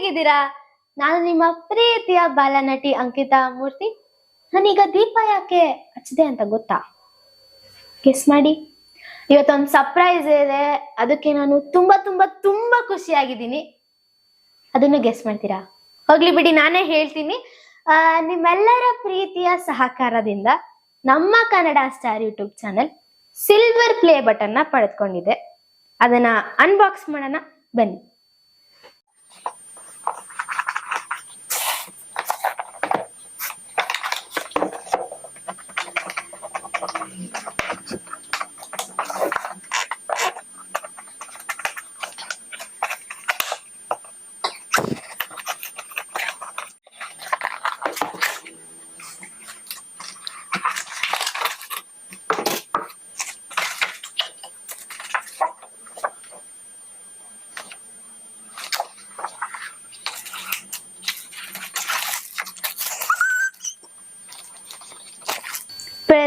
ಹೇಗಿದ್ದೀರಾ? ನಾನು ನಿಮ್ಮ ಪ್ರೀತಿಯ ಬಾಲನಟಿ ಅಂಕಿತಾ ಮೂರ್ತಿ. ನಾನೀಗ ದೀಪ ಯಾಕೆ ಹಚ್ಚಿದೆ ಅಂತ ಗೊತ್ತಾ? ಗೆಸ್ ಮಾಡಿ. ಇವತ್ತೊಂದು ಸರ್ಪ್ರೈಸ್ ಇದೆ. ಅದಕ್ಕೆ ನಾನು ತುಂಬಾ ತುಂಬಾ ತುಂಬಾ ಖುಷಿಯಾಗಿದ್ದೀನಿ. ಅದನ್ನು ಗೆಸ್ ಮಾಡ್ತೀರಾ? ಹೋಗ್ಲಿ ಬಿಡಿ ನಾನೇ ಹೇಳ್ತೀನಿ. ಆ, ನಿಮ್ಮೆಲ್ಲರ ಪ್ರೀತಿಯ ಸಹಕಾರದಿಂದ ನಮ್ಮ Kannada star YouTube channel silver play ಬಟನ್ನ ಪಡೆದುಕೊಂಡಿದೆ. ಅದನ್ನ ಅನ್ಬಾಕ್ಸ್ ಮಾಡೋಣ. ಬನ್ನಿ.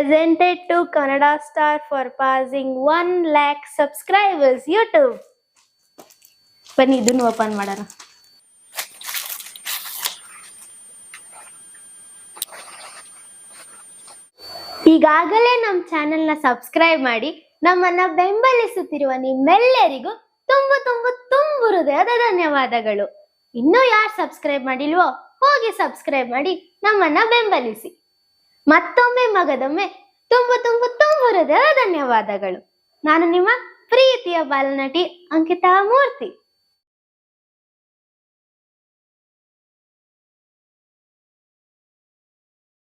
Presented to Kannada Star for passing 1 lakh subscribers, YouTube. ಬನ್ನಿ, ಇದನ್ನು ಓಪನ್ ಮಾಡೋಣ. ಈಗಾಗಲೇ ನಮ್ಮ ಚಾನೆಲ್ನ ಸಬ್ಸ್ಕ್ರೈಬ್ ಮಾಡಿ, ನಮ್ಮನ್ನ ಬೆಂಬಲಿಸುತ್ತಿರುವ ನಿಮ್ಮೆಲ್ಲರಿಗೂ ತುಂಬು ತುಂಬು ತುಂಬು ಹೃದಯದ ಧನ್ಯವಾದಗಳು. ಇನ್ನೂ ಯಾರು ಸಬ್ಸ್ಕ್ರೈಬ್ ಮಾಡಿಲ್ವೋ, ಹೋಗಿ ಸಬ್ಸ್ಕ್ರೈಬ್ ಮಾಡಿ, ನಮ್ಮನ್ನ ಬೆಂಬಲಿಸಿ. ಮತ್ತೊಮ್ಮೆ ಮಗದೊಮ್ಮೆ ತುಂಬು ತುಂಬ ತುಂಬ ಧನ್ಯವಾದಗಳು. ನಾನು ನಿಮ್ಮ ಪ್ರೀತಿಯ ಬಾಲನಟಿ ಅಂಕಿತಾ ಮೂರ್ತಿ.